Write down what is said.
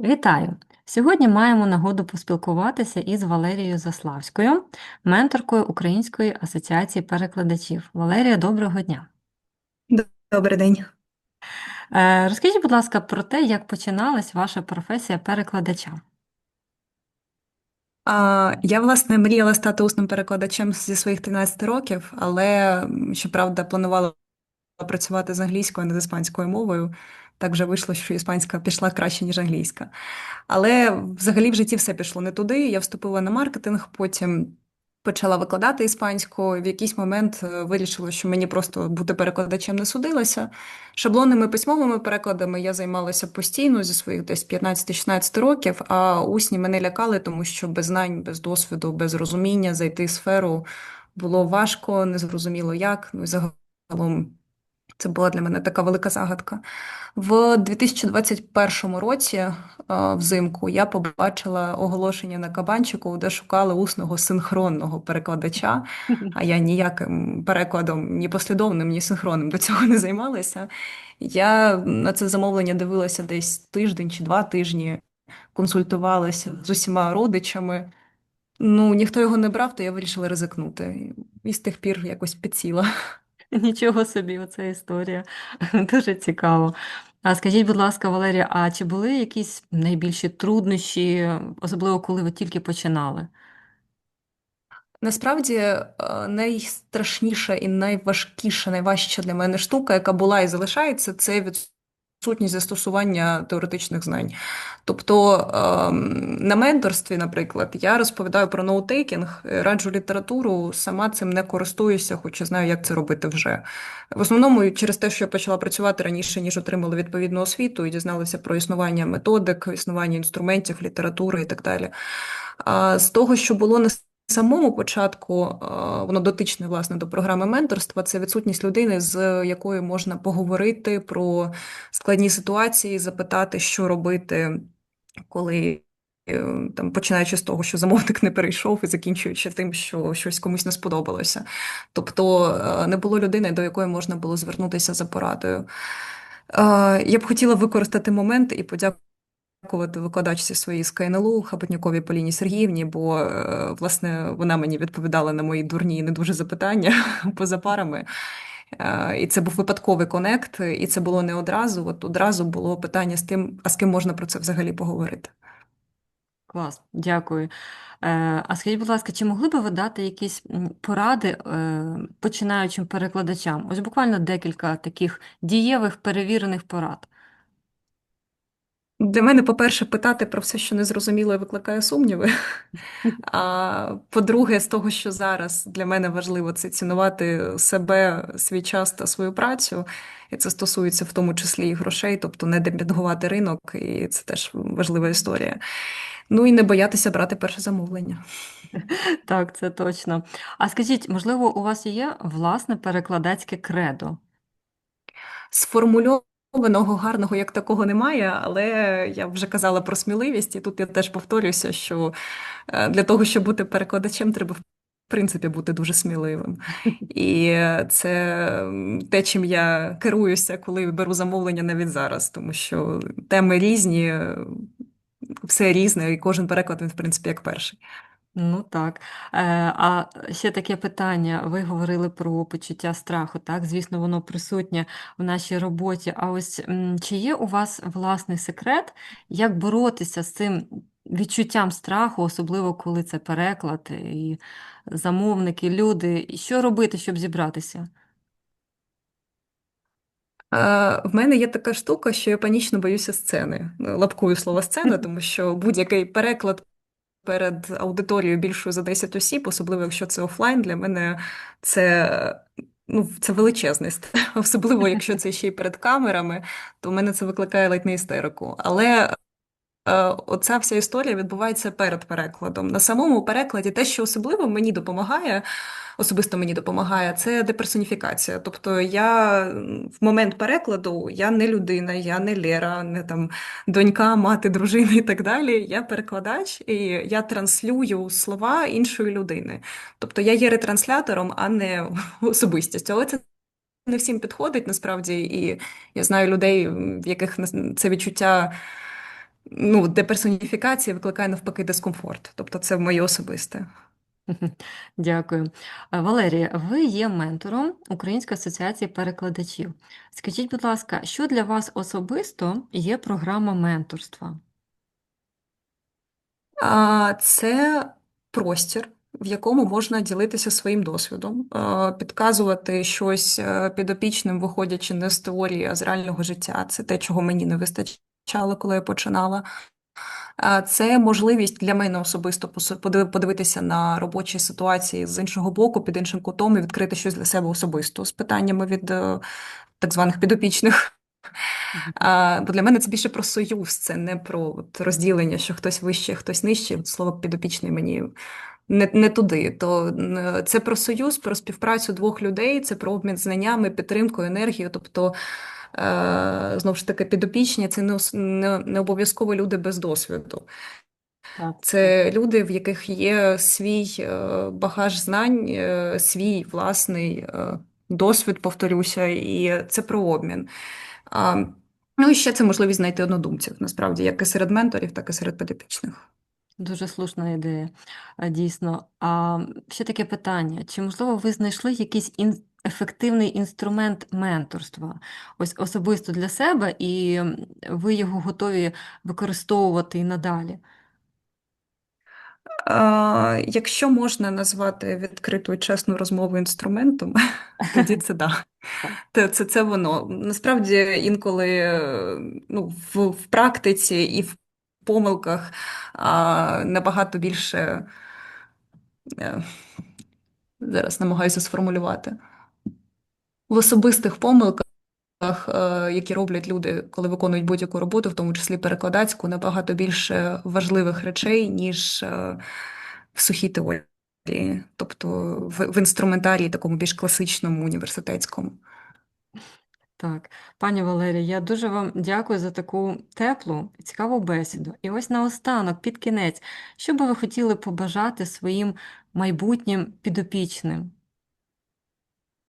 Вітаю! Сьогодні маємо нагоду поспілкуватися із Валерією Заславською, менторкою Української асоціації перекладачів. Валерія, доброго дня! Добрий день. Е, Розкажіть, будь ласка, про те, як починалась ваша професія перекладача. Я, власне, мріяла стати усним перекладачем зі своїх 13 років, але, щоправда, планувала працювати з англійською, а не з іспанською мовою. Так вже вийшло, що іспанська пішла краще, ніж англійська. Але взагалі в житті все пішло не туди. Я вступила на маркетинг, потім почала викладати іспанську. В якийсь момент е, вирішила, що мені просто бути перекладачем не судилося. Шаблонними письмовими перекладами я займалася постійно зі своїх десь 15-16 років, а усні мене лякали, тому що без знань, без досвіду, без розуміння зайти в сферу було важко, незрозуміло як. Ну і загалом це була для мене така велика загадка. В 2021 році, е, взимку, я побачила оголошення на кабанчику, де шукали усного синхронного перекладача. А я ніяким перекладом, ні послідовним, ні синхронним до цього не займалася. Я на це замовлення дивилася десь тиждень чи два тижні, консультувалася з усіма родичами. Ну, ніхто його не брав, то я вирішила ризикнути. І з тих пір якось підсіла. Нічого собі, оця історія. Дуже цікаво. А скажіть, будь ласка, Валерія, а чи були якісь найбільші труднощі, особливо коли ви тільки починали? Насправді е, найстрашніша і найважкіша, найважча для мене штука, яка була і залишається, це відсутність застосування теоретичних знань. Тобто ем, на менторстві, наприклад, я розповідаю про ноутейкінг, раджу літературу, сама цим не користуюся, хоча знаю, як це робити вже. В основному через те, що я почала працювати раніше, ніж отримала відповідну освіту, і дізналася про існування методик, існування інструментів, літератури і так далі. З того, що було на самому початку е, воно дотичне власне до програми менторства. Це відсутність людини, з якою можна поговорити про складні ситуації, запитати, що робити, коли. Е, там, починаючи з того, що замовник не перейшов, і закінчуючи тим, що щось комусь не сподобалося. Тобто е, не було людини, до якої можна було звернутися за порадою. Я б хотіла використати момент і подякувати подякувати викладачці своїй з КНЛУ Хабатняковій Поліні Сергіївні, бо е, власне вона мені відповідала на мої дурні і не дуже запитання поза парами. Е, і це був випадковий конект, і це було не одразу. От одразу було питання з тим, а з ким можна про це взагалі поговорити. Клас, дякую. Е, а скажіть, будь ласка, чи могли би ви дати якісь поради починаючим перекладачам? Ось буквально декілька таких дієвих перевірених порад. Для мене, по-перше, питати про все, що незрозуміло, викликає сумніви. А по-друге, з того, що зараз для мене важливо, це цінувати себе, свій час та свою працю. І це стосується в тому числі і грошей, тобто не демпінгувати ринок, і це теж важлива історія. Ну і не боятися брати перше замовлення. Так, це точно. А скажіть, можливо, у вас є власне перекладацьке кредо? Сформульовано Нового гарного як такого немає, але я вже казала про сміливість, і тут я теж повторюся, що е, для того, щоб бути перекладачем, треба в принципі бути дуже сміливим. І це те, чим я керуюся, коли беру замовлення навіть зараз, тому що теми різні, все різне, і кожен переклад він, в принципі, як перший. Ну так. Е, А ще таке питання. Ви говорили про почуття страху, так? Звісно, воно присутнє в нашій роботі. А ось чи є у вас власний секрет, як боротися з цим відчуттям страху, особливо коли це переклад і замовники, люди, і що робити, щоб зібратися? Е, В мене є така штука, що я панічно боюся сцени. Лапкую слово сцена, тому що будь-який переклад перед аудиторією більшою за 10 осіб, особливо якщо це офлайн, для мене це. Ну, це величезність, особливо якщо це ще й перед камерами, то в мене це викликає ледь не істерику. Але оця вся історія відбувається перед перекладом. На самому перекладі те, що особливо мені допомагає, особисто мені допомагає, це деперсоніфікація. Тобто я в момент перекладу я не людина, я не Лера, не там донька, мати, дружина і так далі. Я перекладач і я транслюю слова іншої людини. Тобто я є ретранслятором, а не особистістю. Але це не всім підходить насправді, і я знаю людей, в яких це відчуття ну, деперсоніфікація викликає навпаки дискомфорт. Тобто це моє особисте. Дякую. Е, Валерія, ви є ментором Української асоціації перекладачів. Скажіть, будь ласка, що для вас особисто є програма менторства? Це простір, в якому можна ділитися своїм досвідом, е, підказувати щось е, підопічним, виходячи не з теорії, а з реального життя. Це те, чого мені не вистачало, коли я починала. Це можливість для мене особисто подивитися на робочі ситуації з іншого боку, під іншим кутом і відкрити щось для себе особисто з питаннями від е, так званих підопічних. А, бо для мене це більше про союз, це не про от, розділення, що хтось вище, хтось нижче. От Слово підопічний мені не, не туди. То це про союз, про співпрацю двох людей, це про обмін знаннями, підтримкою, енергією. Тобто, знову ж таки, підопічні це не, не, не обов'язково люди без досвіду. Це люди, в яких є свій е, багаж знань, е, свій власний е, досвід, повторюся, і це про обмін. Ну і ще це можливість знайти однодумців, насправді, як і серед менторів, так і серед підопічних. Дуже слушна ідея, дійсно. А ще таке питання: чи можливо ви знайшли якийсь ін... ефективний інструмент менторства, ось особисто для себе, і ви його готові використовувати і надалі? А, Якщо можна назвати відкриту і чесну розмову інструментом, тоді це да. Так. Це, це, це воно. Насправді, інколи ну, в, в практиці і в помилках а, набагато більше. е, Зараз намагаюся сформулювати. В особистих помилках, е, які роблять люди, коли виконують будь-яку роботу, в тому числі перекладацьку, набагато більше важливих речей, ніж е, в сухій теорії, тобто в, інструментарії такому більш класичному університетському. Так, пані Валерія, я дуже вам дякую за таку теплу і цікаву бесіду. І ось наостанок, під кінець, що би ви хотіли побажати своїм майбутнім підопічним?